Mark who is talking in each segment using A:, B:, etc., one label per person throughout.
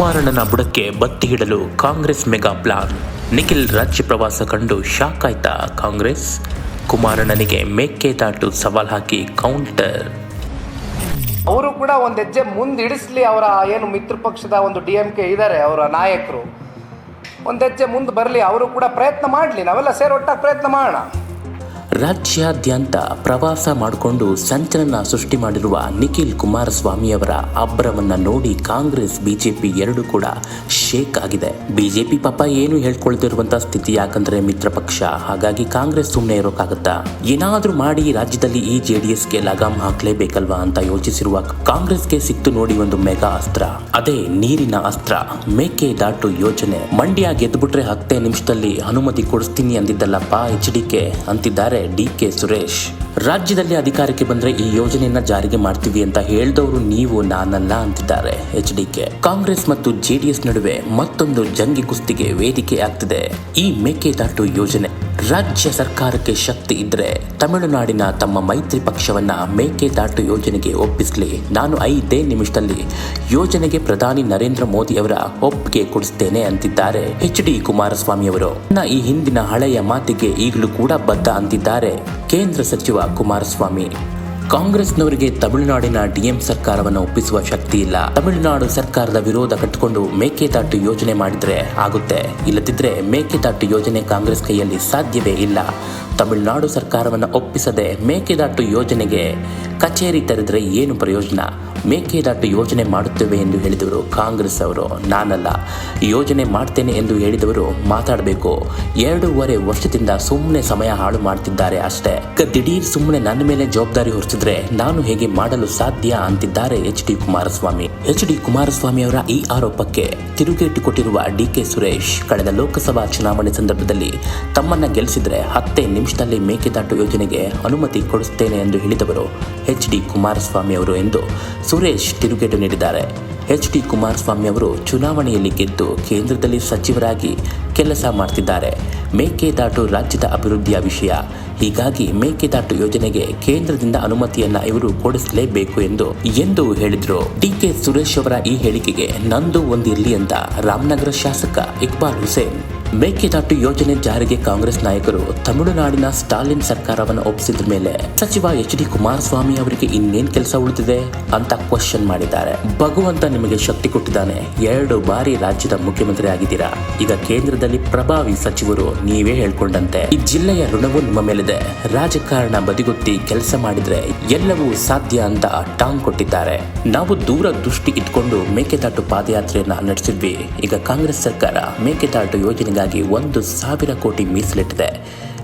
A: ಕುಮಾರಣ್ಣನ ಬುಡಕ್ಕೆ ಬತ್ತಿ ಹಿಡಲು ಕಾಂಗ್ರೆಸ್ ಮೆಗಾ ಪ್ಲಾನ್. ನಿಖಿಲ್ ರಾಜ್ಯ ಪ್ರವಾಸ ಕಂಡು ಶಾಕ್ ಆಯ್ತಾ ಕಾಂಗ್ರೆಸ್? ಕುಮಾರಣ್ಣನಿಗೆ ಮೇಕೆದಾಟು ಸವಾಲ್ ಹಾಕಿ ಕೌಂಟರ್.
B: ಅವರು ಕೂಡ ಒಂದು ಹೆಜ್ಜೆ ಮುಂದೆ ಇಡಿಸ್ಲಿ ಅವರ ಏನು ಮಿತ್ರ ಪಕ್ಷದ ಒಂದು ಡಿ ಕೆ ಇದ್ದಾರೆ ಅವರ ನಾಯಕರು. ಒಂದು ಹೆಜ್ಜೆ ಮುಂದೆ ಬರಲಿ, ಅವರು ಕೂಡ ಪ್ರಯತ್ನ ಮಾಡಲಿ. ನಾವೆಲ್ಲ ಸೇರೊಟ್ಟಾಗಿ ಪ್ರಯತ್ನ ಮಾಡೋಣ.
A: ರಾಜ್ಯಾದ್ಯಂತ ಪ್ರವಾಸ ಮಾಡಿಕೊಂಡು ಸಂಚಲನ ಸೃಷ್ಟಿ ಮಾಡಿರುವ ನಿಖಿಲ್ ಕುಮಾರಸ್ವಾಮಿಯವರ ಅಬ್ಬರವನ್ನ ನೋಡಿ ಕಾಂಗ್ರೆಸ್ ಬಿಜೆಪಿ ಎರಡೂ ಕೂಡ ಶೇಕ್ ಆಗಿದೆ. ಬಿಜೆಪಿ ಪಾಪ ಏನು ಹೇಳ್ಕೊಳ್ತಿರುವಂತ ಸ್ಥಿತಿ ಯಾಕಂದ್ರೆ ಮಿತ್ರ ಪಕ್ಷ. ಹಾಗಾಗಿ ಕಾಂಗ್ರೆಸ್ ಸುಮ್ಮನೆ ಇರೋಕ್ಕಾಗತ್ತಾ ಏನಾದ್ರೂ ಮಾಡಿ ರಾಜ್ಯದಲ್ಲಿ ಈ ಜೆಡಿಎಸ್ಗೆ ಲಗಾಮ್ ಹಾಕ್ಲೇಬೇಕಲ್ವಾ ಅಂತ ಯೋಚಿಸಿರುವ ಕಾಂಗ್ರೆಸ್ಗೆ ಸಿಕ್ತು ನೋಡಿ ಒಂದು ಮೆಗಾ ಅಸ್ತ್ರ. ಅದೇ ನೀರಿನ ಅಸ್ತ್ರ. ಮೇಕೆದಾಟು ಯೋಜನೆ. ಮಂಡ್ಯ ಗೆದ್ದುಬಿಟ್ರೆ ಹತ್ತೇ ನಿಮಿಷದಲ್ಲಿ ಅನುಮತಿ ಕೊಡಿಸ್ತೀನಿ ಅಂದಿದ್ದಲ್ಲಪ್ಪ ಎಚ್ ಡಿ ಕೆ ಅಂತಿದ್ದಾರೆ ಡಿ ಕೆ ಸುರೇಶ್. ರಾಜ್ಯದಲ್ಲಿ ಅಧಿಕಾರಕ್ಕೆ ಬಂದ್ರೆ ಈ ಯೋಜನೆಯನ್ನ ಜಾರಿಗೆ ಮಾಡ್ತೀವಿ ಅಂತ ಹೇಳ್ದವರು ನೀವು, ನಾನಲ್ಲ ಅಂತಿದ್ದಾರೆ. H D K. ಕಾಂಗ್ರೆಸ್ ಮತ್ತು ಜೆಡಿಎಸ್ ನಡುವೆ ಮತ್ತೊಂದು ಜಂಗಿ ಕುಸ್ತಿಗೆ ವೇದಿಕೆ ಆಗ್ತಿದೆ. ಈ ಮೇಕೆದಾಟು ಯೋಜನೆ. ರಾಜ್ಯ ಸರ್ಕಾರಕ್ಕೆ ಶಕ್ತಿ ಇದ್ರೆ ತಮಿಳುನಾಡಿನ ತಮ್ಮ ಮೈತ್ರಿ ಪಕ್ಷವನ್ನ ಮೇಕೆದಾಟು ಯೋಜನೆಗೆ ಒಪ್ಪಿಸಲಿ. ನಾನು ಐದೇ ನಿಮಿಷದಲ್ಲಿ ಯೋಜನೆಗೆ ಪ್ರಧಾನಿ ನರೇಂದ್ರ ಮೋದಿ ಅವರ ಒಪ್ಪಿಗೆ ಕೊಡಿಸ್ತೇನೆ ಅಂತಿದ್ದಾರೆ. ಎಚ್ ಡಿ ಕುಮಾರಸ್ವಾಮಿ ಅವರು. ಈ ಹಿಂದಿನ ಹಳೆಯ ಮಾತಿಗೆ ಈಗಲೂ ಕೂಡ ಬದ್ಧ ಅಂತಿದ್ದಾರೆ. ಕೇಂದ್ರ ಸಚಿವ ಕುಮಾರಸ್ವಾಮಿ. ಕಾಂಗ್ರೆಸ್ನವರಿಗೆ ತಮಿಳುನಾಡಿನ ಡಿಎಂ ಸರ್ಕಾರವನ್ನು ಒಪ್ಪಿಸುವ ಶಕ್ತಿ ಇಲ್ಲ. ತಮಿಳುನಾಡು ಸರ್ಕಾರದ ವಿರೋಧ ಕಟ್ಟಿಕೊಂಡು ಮೇಕೆದಾಟು ಯೋಜನೆ ಮಾಡಿದ್ರೆ ಆಗುತ್ತೆ. ಇಲ್ಲದಿದ್ರೆ ಮೇಕೆದಾಟು ಯೋಜನೆ ಕಾಂಗ್ರೆಸ್ ಕೈಯಲ್ಲಿ ಸಾಧ್ಯವೇ ಇಲ್ಲ. ತಮಿಳುನಾಡು ಸರ್ಕಾರವನ್ನು ಒಪ್ಪಿಸದೆ ಮೇಕೆದಾಟು ಯೋಜನೆಗೆ ಕಚೇರಿ ತೆರೆದರೆ ಏನು ಪ್ರಯೋಜನ? ಮೇಕೆದಾಟು ಯೋಜನೆ ಮಾಡುತ್ತೇವೆ ಎಂದು ಹೇಳಿದವರು ಕಾಂಗ್ರೆಸ್ ಅವರು. ನಾನಲ್ಲ. ಯೋಜನೆ ಮಾಡ್ತೇನೆ ಎಂದು ಹೇಳಿದವರು ಮಾತಾಡಬೇಕು. ಎರಡೂವರೆ ವರ್ಷದಿಂದ ಸುಮ್ಮನೆ ಸಮಯ ಹಾಳು ಮಾಡ್ತಿದ್ದಾರೆ ಅಷ್ಟೇ. ದಿಢೀರ್ ಸುಮ್ಮನೆ ನನ್ನ ಮೇಲೆ ಜವಾಬ್ದಾರಿ ಹೊರಿಸಿದ್ರೆ ನಾನು ಹೇಗೆ ಮಾಡಲು ಸಾಧ್ಯ ಅಂತಿದ್ದಾರೆ H D Kumaraswamy. H D Kumaraswamy ಅವರ ಈ ಆರೋಪಕ್ಕೆ ತಿರುಗೇಟು ಕೊಟ್ಟಿರುವ ಡಿ ಕೆ ಸುರೇಶ್, ಕಳೆದ ಲೋಕಸಭಾ ಚುನಾವಣೆ ಸಂದರ್ಭದಲ್ಲಿ ತಮ್ಮನ್ನ ಗೆಲ್ಲಿಸಿದ್ರೆ ಹತ್ತೇ ನಿಮಿಷದಲ್ಲಿ ಮೇಕೆದಾಟು ಯೋಜನೆಗೆ ಅನುಮತಿ ಕೊಡಿಸುತ್ತೇನೆ ಎಂದು ಹೇಳಿದವರು ಎಚ್ ಡಿ ಕುಮಾರಸ್ವಾಮಿ ಅವರು ಎಂದು ಸುರೇಶ್ ತಿರುಗೇಟು ನೀಡಿದ್ದಾರೆ. ಎಚ್ ಡಿ ಕುಮಾರಸ್ವಾಮಿ ಅವರು ಚುನಾವಣೆಯಲ್ಲಿ ಗೆದ್ದು ಕೇಂದ್ರದಲ್ಲಿ ಸಚಿವರಾಗಿ ಕೆಲಸ ಮಾಡ್ತಿದ್ದಾರೆ. ಮೇಕೆದಾಟು ರಾಜ್ಯದ ಅಭಿವೃದ್ಧಿಯ ವಿಷಯ. ಹೀಗಾಗಿ ಮೇಕೆದಾಟು ಯೋಜನೆಗೆ ಕೇಂದ್ರದಿಂದ ಅನುಮತಿಯನ್ನ ಇವರು ಕೊಡಿಸಲೇಬೇಕು ಎಂದು ಎಂದು ಹೇಳಿದ್ರು. ಡಿ ಕೆ ಸುರೇಶ್ ಅವರ ಈ ಹೇಳಿಕೆಗೆ ನಂದು ಒಂದಿರಲಿ ಅಂತ ರಾಮನಗರ ಶಾಸಕ ಇಕ್ಬಾಲ್ ಹುಸೇನ್. ಮೇಕೆದಾಟು ಯೋಜನೆ ಜಾರಿಗೆ ಕಾಂಗ್ರೆಸ್ ನಾಯಕರು ತಮಿಳುನಾಡಿನ ಸ್ಟಾಲಿನ್ ಸರ್ಕಾರವನ್ನು ಒಪ್ಪಿಸಿದ ಮೇಲೆ ಸಚಿವ ಎಚ್ ಡಿ ಕುಮಾರಸ್ವಾಮಿ ಅವರಿಗೆ ಇನ್ನೇನ್ ಕೆಲಸ ಉಳಿದಿದೆ ಅಂತ ಕ್ವಶನ್ ಮಾಡಿದ್ದಾರೆ. ಭಗವಂತ ನಿಮಗೆ ಶಕ್ತಿ ಕೊಟ್ಟಿದ್ದಾನೆ. ಎರಡು ಬಾರಿ ರಾಜ್ಯದ ಮುಖ್ಯಮಂತ್ರಿ ಆಗಿದ್ದೀರಾ? ಈಗ ಕೇಂದ್ರದಲ್ಲಿ ಪ್ರಭಾವಿ ಸಚಿವರು ನೀವೇ ಹೇಳ್ಕೊಂಡಂತೆ. ಈ ಜಿಲ್ಲೆಯ ಋಣವು ನಿಮ್ಮ ಮೇಲಿದೆ. ರಾಜಕಾರಣ ಬದಿಗೊತ್ತಿ ಕೆಲಸ ಮಾಡಿದ್ರೆ ಎಲ್ಲವೂ ಸಾಧ್ಯ ಅಂತ ಟಾಂಗ್ ಕೊಟ್ಟಿದ್ದಾರೆ. ನಾವು ದೂರ ದೃಷ್ಟಿ ಇಟ್ಕೊಂಡು ಮೇಕೆದಾಟು ಪಾದಯಾತ್ರೆಯನ್ನ ನಡೆಸಿದ್ವಿ. ಈಗ ಕಾಂಗ್ರೆಸ್ ಸರ್ಕಾರ ಮೇಕೆದಾಟು ಯೋಜನೆಗಾಗಿ ಒಂದು ಸಾವಿರ ಕೋಟಿ ಮೀಸಲಿಟ್ಟಿದೆ.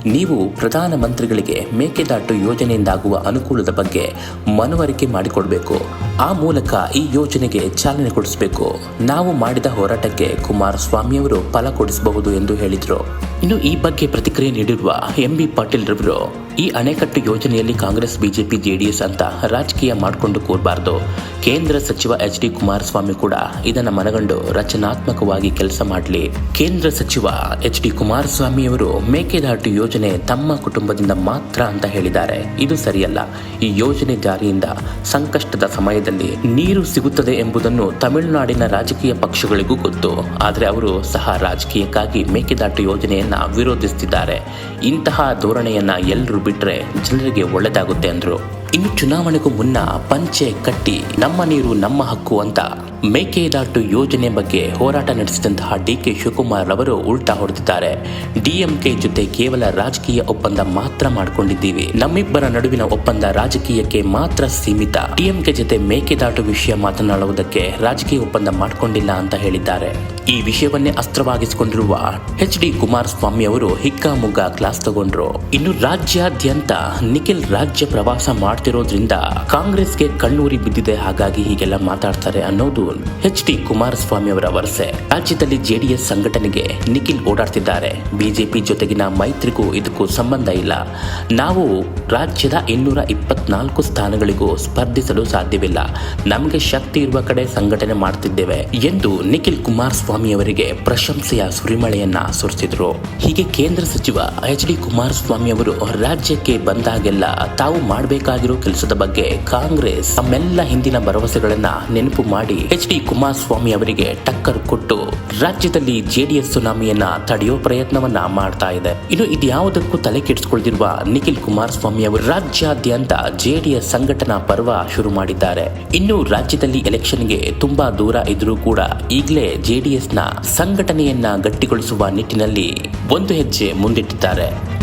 A: ನೀವು ಪ್ರಧಾನಮಂತ್ರಿಗಳಿಗೆ ಮೇಕೆದಾಟು ಯೋಜನೆಯಿಂದಾಗುವ ಅನುಕೂಲದ ಬಗ್ಗೆ ಮನವರಿಕೆ ಮಾಡಿಕೊಡಬೇಕು. ಆ ಮೂಲಕ ಈ ಯೋಜನೆಗೆ ಚಾಲನೆ ಕೊಡಿಸಬೇಕು. ನಾವು ಮಾಡಿದ ಹೋರಾಟಕ್ಕೆ ಕುಮಾರಸ್ವಾಮಿಯವರು ಫಲ ಕೊಡಿಸಬಹುದು ಎಂದು ಹೇಳಿದರು. ಇನ್ನು ಈ ಬಗ್ಗೆ ಪ್ರತಿಕ್ರಿಯೆ ನೀಡಿರುವ ಎಂ ಬಿ ಪಾಟೀಲ್ ರವರು ಈ ಅಣೆಕಟ್ಟು ಯೋಜನೆಯಲ್ಲಿ ಕಾಂಗ್ರೆಸ್, ಬಿಜೆಪಿ, ಜೆಡಿಎಸ್ ಅಂತ ರಾಜಕೀಯ ಮಾಡಿಕೊಂಡು ಕೂರಬಾರ್ದು. ಕೇಂದ್ರ ಸಚಿವ ಎಚ್ ಡಿ ಕುಮಾರಸ್ವಾಮಿ ಕೂಡ ಇದನ್ನು ಮನಗಂಡು ರಚನಾತ್ಮಕವಾಗಿ ಕೆಲಸ ಮಾಡಲಿ. ಕೇಂದ್ರ ಸಚಿವ ಎಚ್ ಡಿ ಕುಮಾರಸ್ವಾಮಿಯವರು ಮೇಕೆದಾಟು ಯೋಜನೆ ತಮ್ಮ ಕುಟುಂಬದಿಂದ ಮಾತ್ರ ಅಂತ ಹೇಳಿದ್ದಾರೆ. ಇದು ಸರಿಯಲ್ಲ. ಈ ಯೋಜನೆ ಜಾರಿಯಿಂದ ಸಂಕಷ್ಟದ ಸಮಯದಲ್ಲಿ ನೀರು ಸಿಗುತ್ತದೆ ಎಂಬುದನ್ನು ತಮಿಳುನಾಡಿನ ರಾಜಕೀಯ ಪಕ್ಷಗಳಿಗೂ ಗೊತ್ತು. ಆದರೆ ಅವರು ಸಹ ರಾಜಕೀಯಕ್ಕಾಗಿ ಮೇಕೆದಾಟು ಯೋಜನೆಯನ್ನ ವಿರೋಧಿಸುತ್ತಿದ್ದಾರೆ ಇಂತಹ ಧೋರಣೆಯನ್ನ ಎಲ್ಲರೂ ಬಿಟ್ರೆ ಜನರಿಗೆ ಒಳ್ಳೆದಾಗುತ್ತೆ ಅಂದ್ರು. ಇನ್ನು ಚುನಾವಣೆಗೂ ಮುನ್ನ ಪಂಚೆ ಕಟ್ಟಿ ನಮ್ಮ ನೀರು ನಮ್ಮ ಹಕ್ಕು ಅಂತ ಮೇಕೆದಾಟು ಯೋಜನೆ ಬಗ್ಗೆ ಹೋರಾಟ ನಡೆಸಿದಂತಹ ಡಿ ಕೆ ಶಿವಕುಮಾರ್ ಅವರು ಉಲ್ಟಾ ಹೊಡೆದಿದ್ದಾರೆ. ಡಿಎಂಕೆ ಜೊತೆ ಕೇವಲ ರಾಜಕೀಯ ಒಪ್ಪಂದ ಮಾತ್ರ ಮಾಡಿಕೊಂಡಿದ್ದೀವಿ. ನಮ್ಮಿಬ್ಬರ ನಡುವಿನ ಒಪ್ಪಂದ ರಾಜಕೀಯಕ್ಕೆ ಮಾತ್ರ ಸೀಮಿತ. ಡಿಎಂಕೆ ಜೊತೆ ಮೇಕೆದಾಟು ವಿಷಯ ಮಾತನಾಡುವುದಕ್ಕೆ ರಾಜಕೀಯ ಒಪ್ಪಂದ ಮಾಡಿಕೊಂಡಿಲ್ಲ ಅಂತ ಹೇಳಿದ್ದಾರೆ. ಈ ವಿಷಯವನ್ನೇ ಅಸ್ತ್ರವಾಗಿಸಿಕೊಂಡಿರುವ ಎಚ್ ಡಿ ಕುಮಾರಸ್ವಾಮಿ ಅವರು ಹಿಕ್ಕಾಮುಗ್ಗ ಕ್ಲಾಸ್ ತಗೊಂಡ್ರು. ಇನ್ನು ರಾಜ್ಯಾದ್ಯಂತ ನಿಖಿಲ್ ರಾಜ್ಯ ಪ್ರವಾಸ ಮಾಡ್ತಿರೋದ್ರಿಂದ ಕಾಂಗ್ರೆಸ್ಗೆ ಕಣ್ಣೂರಿ ಬಿದ್ದಿದೆ. ಹಾಗಾಗಿ ಹೀಗೆಲ್ಲ ಮಾತಾಡ್ತಾರೆ ಅನ್ನೋದು ಎಚ್ ಡಿ ಕುಮಾರಸ್ವಾಮಿ ಅವರ ವರಸೆ. ರಾಜ್ಯದಲ್ಲಿ ಜೆಡಿಎಸ್ ಸಂಘಟನೆಗೆ ನಿಖಿಲ್ ಓಡಾಡ್ತಿದ್ದಾರೆ. ಬಿಜೆಪಿ ಜೊತೆಗಿನ ಮೈತ್ರಿಗೂ ಇದಕ್ಕೂ ಸಂಬಂಧ ಇಲ್ಲ. ನಾವು ರಾಜ್ಯದ ಇನ್ನೂರ ಇಪ್ಪತ್ನಾಲ್ಕು ಸ್ಥಾನಗಳಿಗೂ ಸ್ಪರ್ಧಿಸಲು ಸಾಧ್ಯವಿಲ್ಲ. ನಮಗೆ ಶಕ್ತಿ ಇರುವ ಕಡೆ ಸಂಘಟನೆ ಮಾಡ್ತಿದ್ದೇವೆ ಎಂದು ನಿಖಿಲ್ ಕುಮಾರಸ್ವಾಮಿ ಕುಮಾರಸ್ವಾಮಿ ಅವರಿಗೆ ಪ್ರಶಂಸೆಯ ಸುರಿಮಳೆಯನ್ನ ಸುರಿಸಿದ್ರು. ಹೀಗೆ ಕೇಂದ್ರ ಸಚಿವ ಎಚ್ ಡಿ ಕುಮಾರಸ್ವಾಮಿ ಅವರು ರಾಜ್ಯಕ್ಕೆ ಬಂದಾಗೆಲ್ಲ ತಾವು ಮಾಡಬೇಕಾಗಿರೋ ಕೆಲಸದ ಬಗ್ಗೆ ಕಾಂಗ್ರೆಸ್ ತಮ್ಮೆಲ್ಲ ಹಿಂದಿನ ಭರವಸೆಗಳನ್ನ ನೆನಪು ಮಾಡಿ ಎಚ್ ಡಿ ಕುಮಾರಸ್ವಾಮಿ ಅವರಿಗೆ ಟಕ್ಕರ್ ಕೊಟ್ಟು ರಾಜ್ಯದಲ್ಲಿ ಜೆಡಿಎಸ್ ಸುನಾಮಿಯನ್ನ ತಡೆಯೋ ಪ್ರಯತ್ನವನ್ನ ಮಾಡ್ತಾ ಇದೆ. ಇನ್ನು ಇದ್ಯಾವುದಕ್ಕೂ ತಲೆ ಕೆಡಿಸಿಕೊಳ್ಳದಿರುವ ನಿಖಿಲ್ ಕುಮಾರಸ್ವಾಮಿ ಅವರು ರಾಜ್ಯಾದ್ಯಂತ ಜೆಡಿಎಸ್ ಸಂಘಟನಾ ಪರ್ವ ಶುರು ಮಾಡಿದ್ದಾರೆ. ಇನ್ನು ರಾಜ್ಯದಲ್ಲಿ ಎಲೆಕ್ಷನ್ಗೆ ತುಂಬಾ ದೂರ ಇದ್ರೂ ಕೂಡ ಈಗಲೇ ಜೆಡಿಎಸ್ನ ಸಂಘಟನೆಯನ್ನ ಗಟ್ಟಿಗೊಳಿಸುವ ನಿಟ್ಟಿನಲ್ಲಿ ಒಂದು ಹೆಜ್ಜೆ ಮುಂದಿಟ್ಟಿದ್ದಾರೆ.